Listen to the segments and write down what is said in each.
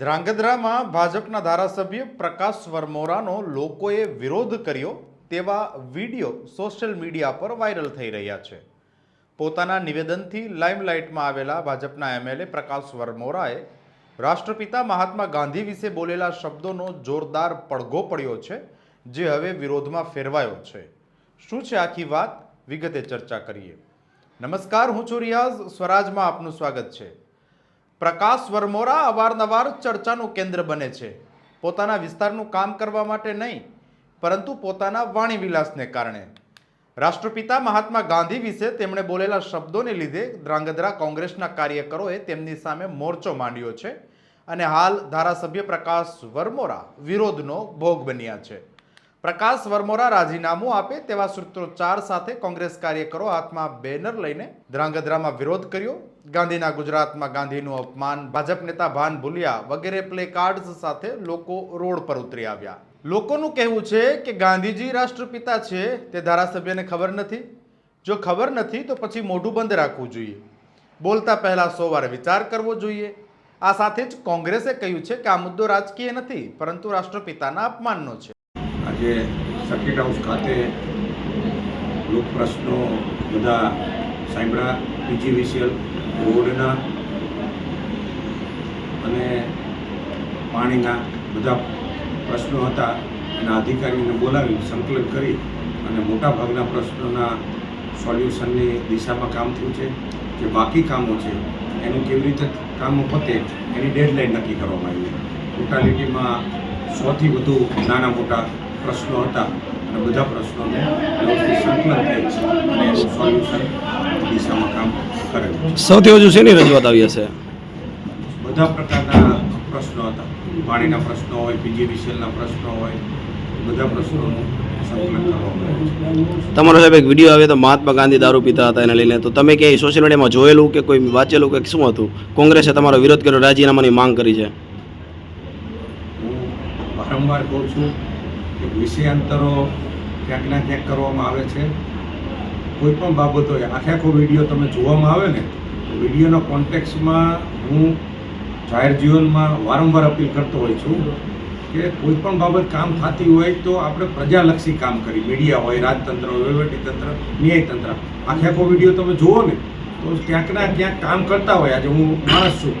ધ્રાંગધ્રામાં ભાજપના ધારાસભ્ય પ્રકાશ વરમોરાનો લોકોએ વિરોધ કર્યો તેવા વીડિયો સોશિયલ મીડિયા પર વાયરલ થઈ રહ્યા છે. પોતાના નિવેદનથી લાઇમલાઇટમાં આવેલા ભાજપના એમએલએ પ્રકાશ વરમોરાએ રાષ્ટ્રપિતા મહાત્મા ગાંધી વિશે બોલેલા શબ્દોનો જોરદાર પડઘો પડ્યો છે, જે હવે વિરોધમાં ફેરવાયો છે. શું છે આખી વાત? વિગતે ચર્ચા કરીએ. નમસ્કાર, હું છું રિયાઝ. સ્વરાજમાં આપનું સ્વાગત છે. પ્રકાશ વરમોરા અવારનવાર ચર્ચાનું કેન્દ્ર બને છે. પોતાના વિસ્તારનું કામ કરવા માટે નહીં, પરંતુ પોતાના વાણી વિલાસને કારણે. રાષ્ટ્રપિતા મહાત્મા ગાંધી વિશે તેમણે બોલેલા શબ્દોને લીધે ધ્રાંગધ્રા કોંગ્રેસના કાર્યકરોએ તેમની સામે મોરચો માંડ્યો છે અને હાલ ધારાસભ્ય પ્રકાશ વરમોરા વિરોધનો ભોગ બન્યા છે. પ્રકાશ વર્મોરા રાજીનામું આપે તેવા સૂત્રોચ્ચાર સાથે કોંગ્રેસ કાર્યકરો હાથમાં બેનર લઈને ધ્રાંગધ્રામાં વિરોધ કર્યો. ગાંધીના ગુજરાતમાં ગાંધીનું અપમાન, ભાજપ નેતા ભાન ભૂલિયા વગેરે પ્લે કાર્ડ્સ સાથે લોકો રોડ પર ઉતરી આવ્યા. લોકોનું કહેવું છે કે ગાંધીજી રાષ્ટ્રપિતા છે તે ધારાસભ્યને ખબર નથી. જો ખબર નથી તો પછી મોઢું બંધ રાખવું જોઈએ. બોલતા પહેલાં સો વાર વિચાર કરવો જોઈએ. આ સાથે જ કોંગ્રેસે કહ્યું છે કે આ મુદ્દો રાજકીય નથી, પરંતુ રાષ્ટ્રપિતાના અપમાનનો છે. આજે સર્કિટ હાઉસ ખાતે લોકપ્રશ્નો બધા સાંભળ્યા. પીજીવીસીએલ રોડના અને પાણીના બધા પ્રશ્નો હતા. એના અધિકારીઓને બોલાવી, સંકલન કરી અને મોટા ભાગના પ્રશ્નોના સોલ્યુશનની દિશામાં કામ થયું છે. જે બાકી કામો છે, એનું કેવી રીતે કામો પતે, એની ડેડલાઇન નક્કી કરવામાં આવી. ટોટાલિટીમાં સોથી વધુ નાના મોટા પ્રશ્નો હતા અને બધા પ્રશ્નોને સંકલન થાય છે અને એનું સોલ્યુશન દિશામાં કામ કરે છે. સૌથી વધુ શેની રજૂઆત આવી હશે? બધા પ્રકારના પ્રશ્નો હતા. પાણીના પ્રશ્નો હોય પીજીવીસીએલના પ્રશ્નો હોય બધા પ્રશ્નોનું તમારો સાહેબ એક વીડિયો આવ્યો તો મહાત્મા ગાંધી દારૂ પીતા હતા એને લઈને. તો તમે ક્યાંય સોશિયલ મીડિયામાં જોયેલું કે કોઈ વાંચેલું કે શું હતું? કોંગ્રેસે તમારો વિરોધ કર્યો રાજીનામાની માંગ કરી છે. હું વારંવાર કહું છું કે વિષયાંતરો ક્યાંક ના ક્યાંક કરવામાં આવે છે. કોઈપણ બાબતો હોય આખે આખો વીડિયો તમે જોવામાં આવે ને, તો વિડીયોના કોન્ટેક્સમાં હું જાહેર જીવનમાં વારંવાર અપીલ કરતો હોય છું કે કોઈ પણ બાબત કામ થતી હોય તો આપણે પ્રજાલક્ષી કામ કરી. મીડિયા હોય, રાજતંત્ર હોય, વહીવટીતંત્ર, ન્યાયતંત્ર, આખે આખો વીડિયો તમે જુઓ ને, તો ક્યાંક ના ક્યાંક કામ કરતા હોય. આજે હું માણસ છું,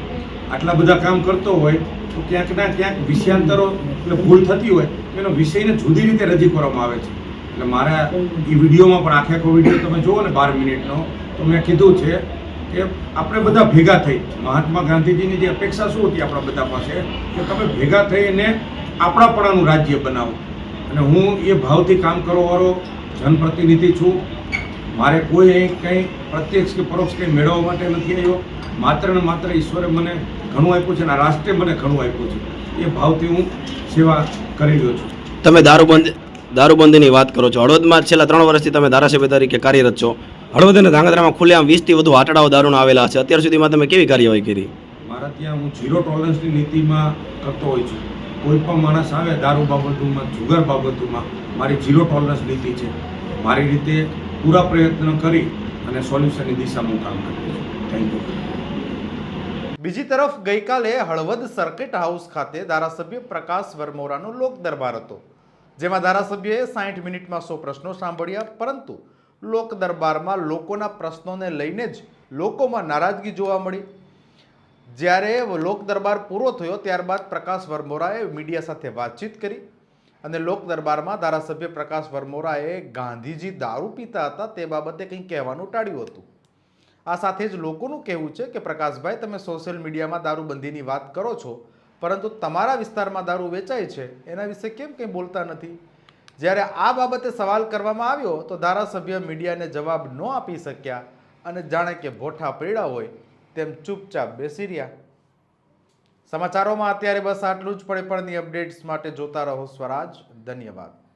આટલા બધા કામ કરતો હોય, તો ક્યાંક ના ક્યાંક વિષયાંતરો, એટલે ભૂલ થતી હોય એનો વિષયને જુદી રીતે રજૂ કરવામાં આવે છે. એટલે મારા એ વિડીયોમાં પણ આખે આખો વીડિયો તમે જુઓ ને બાર મિનિટનો, તો મેં કીધું છે કે આપણે બધા ભેગા થઈ, મહાત્મા ગાંધીજીની જે અપેક્ષા શું હતી આપણા બધા પાસે? કે તમે ભેગા થઈને આપણાપણાનું રાજ્ય બનાવો. અને હું એ ભાવથી કામ કરવાવાળો જનપ્રતિનિધિ છું. મારે કોઈ અહીં કંઈ પ્રત્યક્ષ કે પરોક્ષ કંઈ મેળવવા માટે નથી આવ્યો. માત્ર ને માત્ર ઈશ્વરે મને ઘણું આપ્યું છે અને રાષ્ટ્રે મને ઘણું આપ્યું છે. એ ભાવથી હું સેવા કરી રહ્યો છું. તમે દારૂબંધ દારૂબંધીની વાત કરો છો. હળવદમાં છેલ્લા ત્રણ વર્ષથી તમે ધારાસભ્ય તરીકે કાર્યરત છો. હળવદ અને ધાંગધ્રામાં ખુલ્લેઆમ વીસથી વધુ આટડાઓ દારૂના આવેલા છે. અત્યાર સુધીમાં તમે કેવી કાર્યવાહી કરી? મારા ત્યાં હું ઝીરો ટોલરન્સની નીતિમાં કરતો હોઉં છું. કોઈ પણ માણસ આવે દારૂ બાબતોમાં જુગાર બાબતોમાં મારી ઝીરો ટોલરન્સ નીતિ છે. મારી રીતે પૂરા પ્રયત્ન કરી અને સોલ્યુશનની દિશામાં કામ કરું છું. થેન્ક યુ બીજી તરફ ગઈકાલે હળવદ સર્કિટ હાઉસ ખાતે ધારાસભ્ય પ્રકાશ વરમોરાનો લોક દરબાર હતો, જેમાં ધારાસભ્યએ સાઠ મિનિટમાં સો પ્રશ્નો સાંભળ્યા, પરંતુ લોક દરબારમાં લોકોના પ્રશ્નોને લઈને જ લોકોમાં નારાજગી જોવા મળી. જ્યારે લોક દરબાર પૂરો થયો, ત્યારબાદ પ્રકાશ વરમોરાએ મીડિયા સાથે વાતચીત કરી અને લોક દરબારમાં ધારાસભ્ય પ્રકાશ વરમોરાએ ગાંધીજી દારૂ પીતા હતા તે બાબતે કંઈ કહેવાનું ટાળ્યું હતું. આ સાથે જ લોકોનું કહેવું છે કે પ્રકાશભાઈ, તમે સોશિયલ મીડિયામાં દારૂબંધીની વાત કરો છો, પરંતુ તમારા વિસ્તારમાં દારૂ વેચાય છે, એના વિશે કેમ કંઈ બોલતા નથી? જ્યારે આ બાબતે સવાલ કરવામાં આવ્યો, તો ધારાસભ્ય મીડિયાને જવાબ ન આપી શક્યા અને જાણે કે ભોઠા પીડા હોય, તેમ ચૂપચાપ બેસી રહ્યા. સમાચારોમાં અત્યારે બસ આટલું જ. પડે પણની અપડેટ્સ માટે જોતા રહો સ્વરાજ. ધન્યવાદ.